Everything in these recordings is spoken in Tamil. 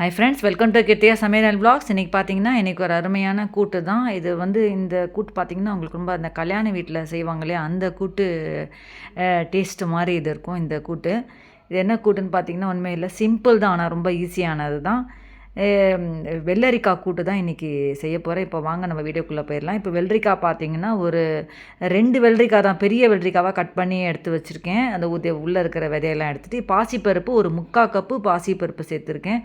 Hi friends welcome to Krithya சமையல் பிளாக்ஸ் இன்றைக்கி பார்த்தீங்கன்னா இன்றைக்கி ஒரு அருமையான கூட்டு தான். இது வந்து இந்த கூட்டு பார்த்தீங்கன்னா உங்களுக்கு ரொம்ப அந்த கல்யாண வீட்டில் செய்வாங்க இல்லையா அந்த கூட்டு டேஸ்ட்டு மாதிரி இது இருக்கும் இந்த கூட்டு. இது என்ன கூட்டுன்னு பார்த்தீங்கன்னா உண்மையில் இல்லை சிம்பிள் தான் ஆனால் ரொம்ப ஈஸியானது தான். வெள்ளரிக்காய் கூட்டு தான் இன்றைக்கி செய்ய போகிறேன் இப்போ வாங்க நம்ம வீடியோக்குள்ளே போயிடலாம். இப்போ வெள்ளரிக்காய் பார்த்தீங்கன்னா ஒரு ரெண்டு வெள்ளரிக்காய் தான். பெரிய வெள்ளரிக்காவாக கட் பண்ணி எடுத்து வச்சுருக்கேன். அந்த உதய உள்ளே இருக்கிற விதையெல்லாம் எடுத்துகிட்டு பாசிப்பருப்பு ஒரு முக்கால் கப்பு பாசிப்பருப்பு சேர்த்துருக்கேன்.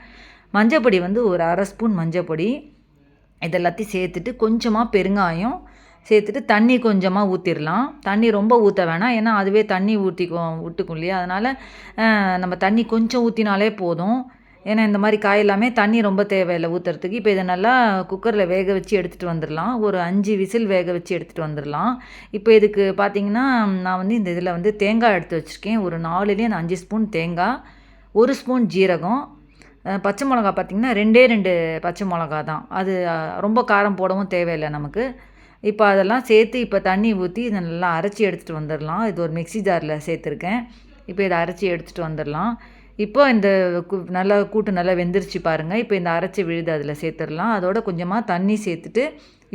மஞ்சப்பொடி வந்து ஒரு அரை ஸ்பூன் மஞ்சப்பொடி. இதெல்லாத்தையும் சேர்த்துட்டு கொஞ்சமாக பெருங்காயம் சேர்த்துட்டு தண்ணி கொஞ்சமாக ஊற்றிடலாம் தண்ணி ரொம்ப ஊற்ற வேணாம். ஏன்னா அதுவே தண்ணி ஊற்றிக்கும் விட்டுக்கும் இல்லையா? அதனால் நம்ம தண்ணி கொஞ்சம் ஊற்றினாலே போதும். ஏன்னா இந்த மாதிரி காய் எல்லாமே தண்ணி ரொம்ப தேவையில்லை ஊற்றுறதுக்கு இப்போ இதை நல்லா குக்கரில் வேக வச்சு எடுத்துகிட்டு வந்துடலாம். ஒரு அஞ்சு விசில் வேக வச்சு எடுத்துகிட்டு வந்துடலாம். இப்போ இதுக்கு பார்த்திங்கன்னா நான் வந்து இந்த இதில் வந்து தேங்காய் எடுத்து வச்சுருக்கேன். ஒரு நாலுலேயும் அஞ்சு ஸ்பூன் தேங்காய் ஒரு ஸ்பூன் ஜீரகம் பச்சை மிளகா பார்த்திங்கன்னா ரெண்டே ரெண்டு பச்சை மிளகா தான். அது ரொம்ப காரம் போடவும் தேவையில்லை நமக்கு. இப்போ அதெல்லாம் சேர்த்து இப்போ தண்ணி ஊற்றி இதை நல்லா அரைச்சி எடுத்துகிட்டு வந்துடலாம் இது ஒரு மிக்சி ஜாரில் சேர்த்துருக்கேன். இப்போ இதை அரைச்சி எடுத்துகிட்டு வந்துடலாம் இப்போ இந்த நல்லா கூட்டு நல்லா வெந்துருச்சு பாருங்கள் இப்போ இந்த அரைச்சி விழுது அதில் சேர்த்துடலாம். அதோட கொஞ்சமாக தண்ணி சேர்த்துட்டு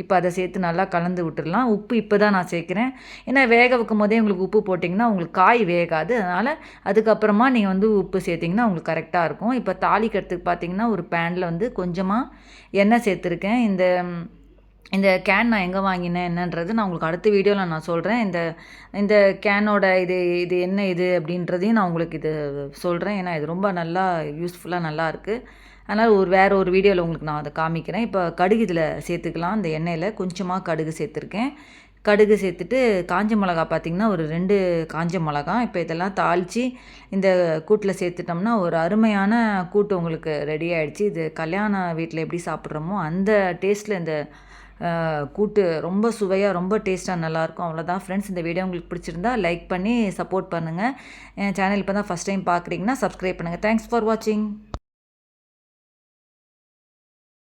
இப்போ அதை சேர்த்து நல்லா கலந்து விட்டுடலாம். உப்பு இப்போ தான் நான் சேர்க்குறேன். ஏன்னா வேக வைக்கும் போதே உங்களுக்கு உப்பு போட்டிங்கன்னா உங்களுக்கு காய் வேகாது. அதனால் அதுக்கப்புறமா நீங்கள் வந்து உப்பு சேர்த்திங்கன்னா உங்களுக்கு கரெக்டாக இருக்கும். இப்போ தாளிக்கிறதுக்கு பார்த்தீங்கன்னா ஒரு பேனில் வந்து கொஞ்சமாக எண்ணெய் சேர்த்துருக்கேன். இந்த இந்த கேன் நான் எங்கே வாங்கினேன் என்னன்றது நான் உங்களுக்கு அடுத்த வீடியோவில் நான் சொல்கிறேன் இந்த இந்த கேனோட இது இது என்ன இது அப்படின்றதையும் நான் உங்களுக்கு இது சொல்கிறேன் ஏன்னா இது ரொம்ப நல்லா யூஸ்ஃபுல்லாக நல்லா இருக்குது அதனால் ஒரு வேறு ஒரு வீடியோவில் உங்களுக்கு நான் அதை காமிக்கிறேன். இப்போ கடுகு இதில் சேர்த்துக்கலாம். அந்த எண்ணெயில் கொஞ்சமாக கடுகு சேர்த்துருக்கேன். கடுகு சேர்த்துட்டு காஞ்ச மிளகா பார்த்திங்கன்னா ஒரு ரெண்டு காஞ்ச மிளகா. இப்போ இதெல்லாம் தாளித்து இந்த கூட்டில் சேர்த்துட்டோம்னா ஒரு அருமையான கூட்டு உங்களுக்கு ரெடி ஆகிடுச்சு இது கல்யாண வீட்டில் எப்படி சாப்பிட்றோமோ அந்த டேஸ்ட்டில் இந்த கூட்டு ரொம்ப சுவையாக ரொம்ப டேஸ்ட்டாக நல்லாயிருக்கும். அவ்வளோதான் ஃப்ரெண்ட்ஸ் இந்த வீடியோ உங்களுக்கு பிடிச்சிருந்தா லைக் பண்ணி சப்போர்ட் பண்ணுங்கள் என் சேனல் இப்போ தான் ஃபஸ்ட் டைம் பார்க்குறீங்கன்னா சப்ஸ்கிரைப் பண்ணுங்கள் தேங்க்ஸ் ஃபார் வாட்சிங்